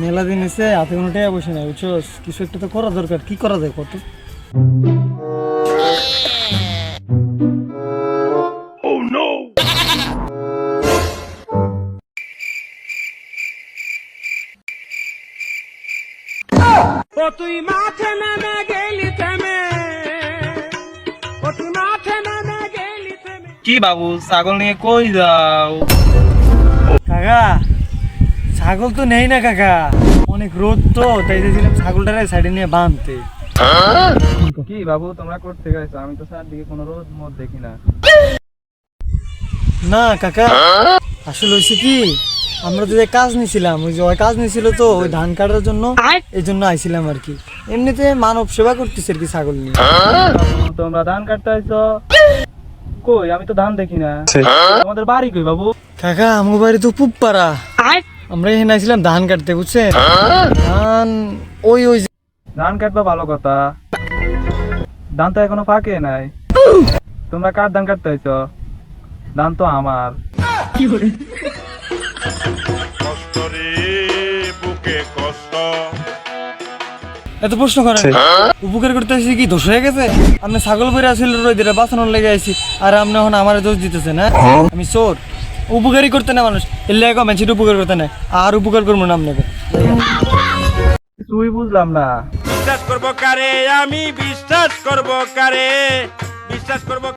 মেলা দিন এসে হাতে কোনো টাকা বসে নাই বুঝছ? কিছু একটা তো করা দরকার। কি করা যায় কত? ও তুই মাঠে নেমে গেলি থেমে। ও তুই মাঠে নেমে গেলি থেমে। কি বাবু ছাগল নিয়ে কই যাও? কাকা ছাগল তো নেই না কাকা। অনেক রোদ তো তাই দিয়েছিলাম ছাগলটারে সাইডে নিয়ে বাঁধতে। কি বাবু তোমরা করতে গেছো? আমি তো চারদিকে কোনো রোদ মত দেখি না। না কাকা আসলে হয়েছে কি আমরা তো যে কাজ নিছিলাম ওই যে ওই কাজ নিছিল তো ওই ধান কাটার জন্য এই জন্য আইছিলাম আর কি। এমনিতে মানব সেবা করতেছে আর কি ছাগল নিয়ে। তোমরা ধান কাটতে আইছো? কই আমি তো ধান দেখি না। তোমাদের বাড়ি কই বাবু? কাকা আমার বাড়ি তো পুপ পাড়া আমরা এখানে আইছিলাম ধান কাটতে বুঝছেন? ধান ওই ওই ধান কাটবা ভালো কথা। ধান তো এখনও পাকে নাই। তোমরা কার ধান কাটতে আইছো ধান তো আমার। কষ্ট রে বুকে কষ্ট। এত প্রশ্ন করেন? উপকার করতে আসি কি? দোষ হয়ে গেছে? আপনি ছাগল বেড়ে আসলে রোদিরে বাঁচানোর লেগে আইছি। আর আপনি এখন আমার দোষ দিতেছেন হ্যাঁ? আমি চোর। উপকারই করতে না মানুষ। এর এক মানুষের উপকার করতে না আর উপকার করব না আপনাকে। তুই বুঝলাম না। বিশ্বাস করব কারে? আমি বিশ্বাস করব কারে? বিশ্বাস করব